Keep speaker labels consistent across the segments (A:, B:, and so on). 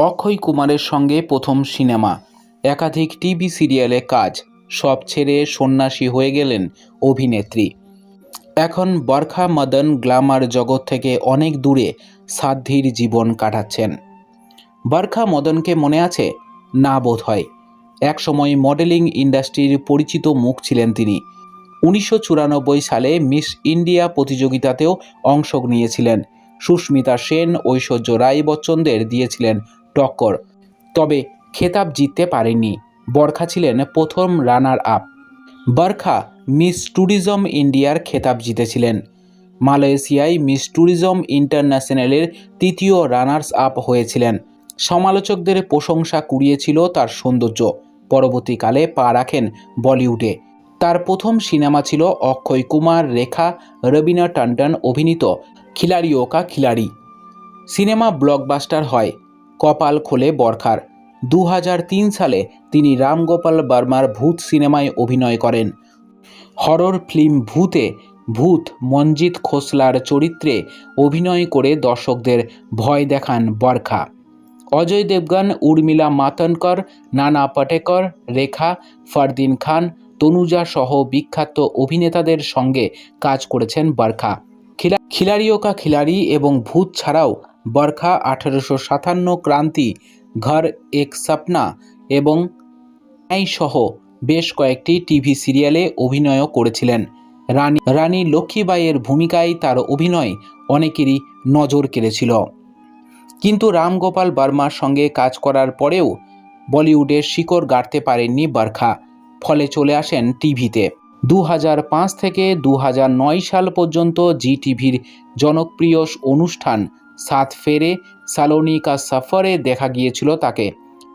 A: অক্ষয় কুমারের সঙ্গে প্রথম সিনেমা। একাধিক টিভি সিরিয়ালে কাজ, সব ছেড়ে সন্ন্যাসী হয়ে গেলেন অভিনেত্রী। এখন বরখা মদন গ্ল্যামার জগৎ থেকে অনেক দূরে সাধ্যির জীবন কাটাচ্ছেন। বরখা মদনকে মনে আছে? না বোধ হয়। একসময় মডেলিং ইন্ডাস্ট্রির পরিচিত মুখ ছিলেন তিনি। উনিশশো চুরানব্বই সালে মিস ইন্ডিয়া প্রতিযোগিতাতেও অংশ নিয়েছিলেন। সুস্মিতা সেন, ঐশ্বর্য রায় বচ্চনদের দিয়েছিলেন টক্কর। তবে খেতাব জিততে পারেননি। বরখা ছিলেন প্রথম runner up Barkha miss tourism ইন্ডিয়ার খেতাব জিতেছিলেন। মালয়েশিয়ায় মিস ট্যুরিজম ইন্টারন্যাশনালের তৃতীয় রানার্স আপ হয়েছিলেন। সমালোচকদের প্রশংসা কুড়িয়েছিল তার সৌন্দর্য। পরবর্তীকালে পা রাখেন বলিউডে। তার প্রথম সিনেমা ছিল অক্ষয় কুমার রেখা, রবিনা টন্ডন অভিনীত খিলাড়ি ওকা খিলাড়ি। সিনেমা ব্লকবাস্টার হয়। কপাল খোলে বরখার। দু হাজার তিন সালে তিনি রামগোপাল বর্মার ভূত সিনেমায় অভিনয় করেন। হরর ফিল্ম ভূতে, ভূত মঞ্জিত খোসলার চরিত্রে অভিনয় করে দর্শকদের ভয় দেখান বরখা। অজয় দেবগন, উর্মিলা মাতনকর, নানা পটেকর, রেখা, ফারদিন খান, তনুজা সহ বিখ্যাত অভিনেতাদের সঙ্গে কাজ করেছেন বরখা। খিলা- খিলাড়িও কা খিলাড়ি এবং ভূত ছাড়াও বরখা আঠারোশো সাতান্ন ক্রান্তি, ঘর এক সপনা এবং সহ বেশ কয়েকটি টিভি সিরিয়ালে অভিনয়ও করেছিলেন। রানী রানী লক্ষ্মীবাইয়ের ভূমিকায় তার অভিনয় অনেকেরই নজর কেড়েছিল। কিন্তু রামগোপাল বর্মার সঙ্গে কাজ করার পরেও বলিউডের শিকড় গাড়তে পারেননি বরখা, ফলে চলে আসেন টিভিতে। দু থেকে দু সাল পর্যন্ত জি টিভির জনপ্রিয় অনুষ্ঠান সাত ফেরে সালোনিকা সফরে দেখা গিয়েছিল তাকে।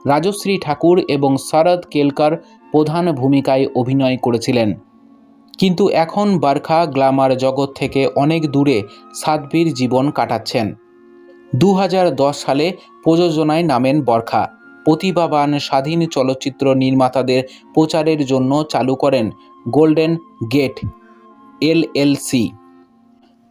A: রাজশ্রী ঠাকুর এবং শরদ কেলকার প্রধান ভূমিকায় অভিনয় করেছিলেন। কিন্তু এখন বারখা গ্লামার জগৎ থেকে অনেক দূরে সাদবীর জীবন কাটাচ্ছেন। দু হাজার দশ সালে প্রযোজনায় নামেন বরখা। প্রতিভাবান স্বাধীন চলচ্চিত্র নির্মাতাদের প্রচারের জন্য চালু করেন গোল্ডেন গেট এলএলসি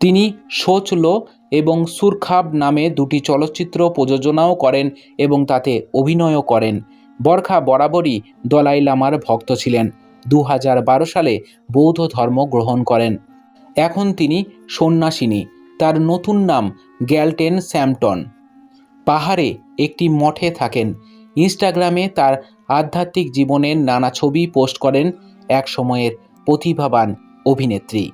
A: তিনি সোচলো এবং সুরখাব নামে দুটি চলচ্চিত্র প্রযোজনাও করেন এবং তাতে অভিনয়ও করেন। বরখা বরাবরই দলাই লামার ভক্ত ছিলেন। দু হাজার বারো সালে বৌদ্ধ ধর্ম গ্রহণ করেন। এখন তিনি সন্ন্যাসিনী। তার নতুন নাম গ্যালটেন স্যামটন পাহাড়ে একটি মঠে থাকেন। ইনস্টাগ্রামে তার আধ্যাত্মিক জীবনের নানা ছবি পোস্ট করেন এক সময়ের প্রতিভাবান অভিনেত্রী।